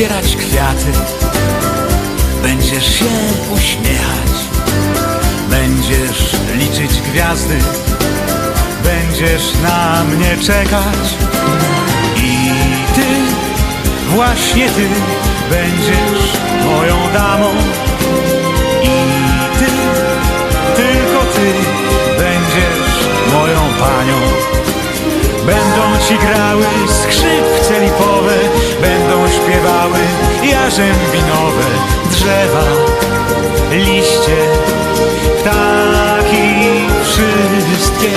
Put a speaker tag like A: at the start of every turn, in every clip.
A: zbierać kwiaty, będziesz się uśmiechać, będziesz liczyć gwiazdy, będziesz na mnie czekać. I ty, właśnie ty, będziesz moją damą. I ty, tylko ty, będziesz moją panią. Będą ci grały skrzypce lipowe, śpiewały jarzębinowe drzewa, liście, ptaki, wszystkie.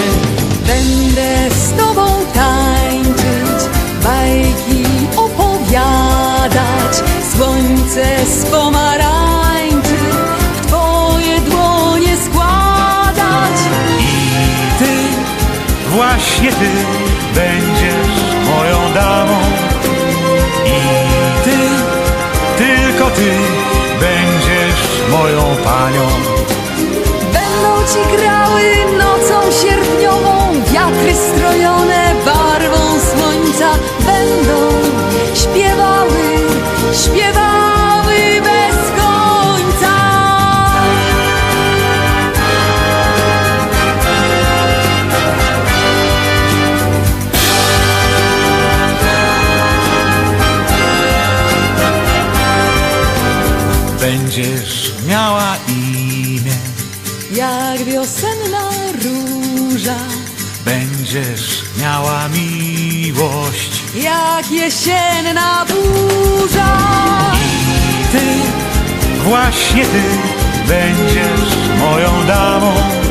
B: Będę z tobą tańczyć, bajki opowiadać, słońce z pomarańczy w twoje dłonie składać.
A: I ty, właśnie ty, będziesz moją damą.
B: Śpiewały bez końca.
A: Będziesz miała imię,
B: Jak wiosenna róża,
A: będziesz miała miłość.
B: jak jesienna burza.
A: I ty, właśnie ty, będziesz moją damą.